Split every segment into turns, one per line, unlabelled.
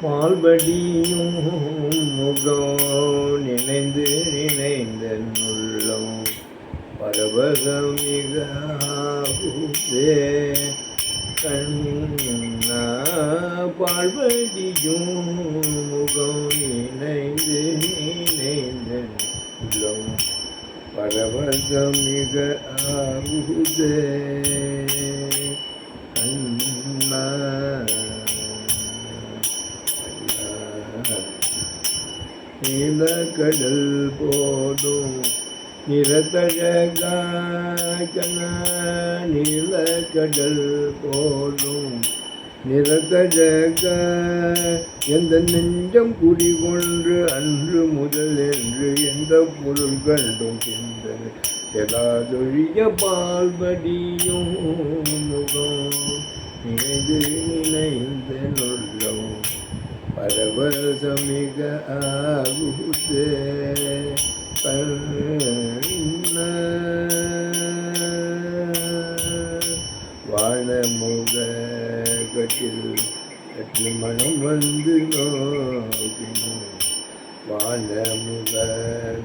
பால்படியும் முகம் நினைந்து நினைந்த நுள்ளம் பரவசம் மிக கண்ணா பால்படியும் முகம் நினைந்து நினைந்த நுள்ளம் பரவசம் ஆகுதே கண்ணா நீலக்கடல் போதும் நிறத்தழகான நீலக்கடல் போதும் நிறத்தழக எந்த நெஞ்சம் குடிகொன்று அன்று முதல் என்று எந்த பொருள் கண்டும் சிந்தனை செலாதொழிய பால்படியும் முகம். நினைந்து பரவசமிக ஆகுதே கண்ண வாழமுக கட்டில் கட்டில் மனம் வந்து நோக்கினோம் வாழமுக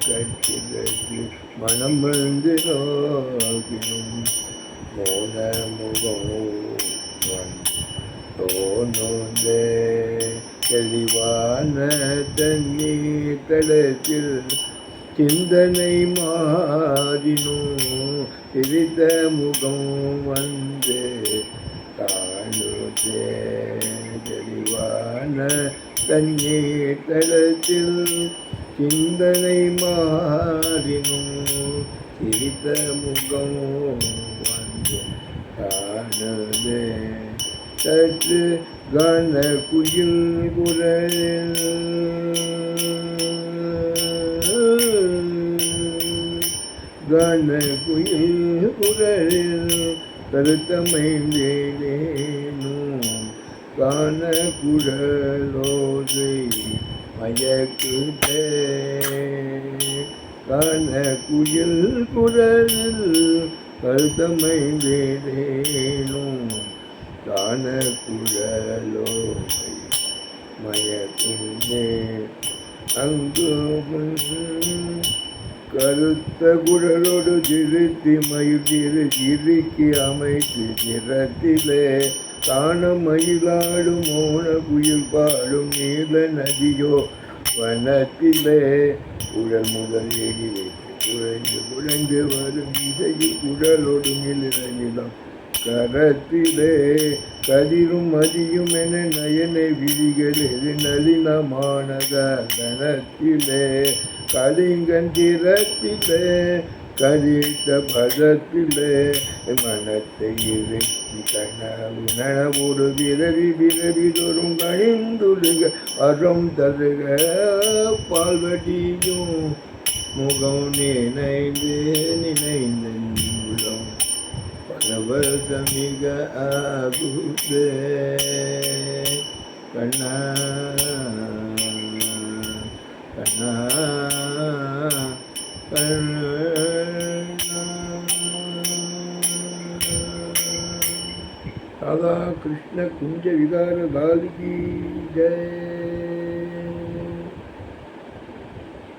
கட்டில் கட்டில் மனம் வந்து நோக்கினோம் மோன முகம் வந்து தோணுதே தெளிவான தண்ணீர் தளத்தில் சிந்தனை மாறினோ சிரித்த முகம் வந்து. காணுதே தெளிவான தண்ணீர் தளத்தில் சிந்தனை மாறினோ சிரித்த முகம் வந்து. காணுதே சற்று கன குயில் குரல் கன குயில் குரலில் கருத்தமைந்தேனேனும் காண குழலோதை மயக்குதே. காண குயில் குரலில் கருத்தமைந்தேனேனும் காண குழலோ மயக்குந்தே அங்கு கருத்த குழலோடு திருத்தி மயிர் இறுக்கி அமைத்து நிறத்திலே காண மயிலாடும் மோன குயில் பாடும் நீல நதியோ வனத்திலே. குழல் முதல் ஏறி வைத்து குழைந்து குழைந்து வரும் இசையில் குழலோடு நிலம் கரத்திலே கதிரும் மதியும் என நயனை விழிகளில் நளினமானத தனத்திலே கலிங்கன் திறத்திலே கரித்த பதத்திலே மனத்தை இறுக்கி கனவு நனவோடு விரவி விரவி தோறும் கணிந்துடுக அறம் தருக பால்வடியும் முகம் நினைந்து நினைந்த உள்ளம் பரவசமிக ஆகுதே கண்ணா கண்ணா கண்ணா. ராதா கிருஷ்ண குஞ்ச விகார பாலிகி ஜெய.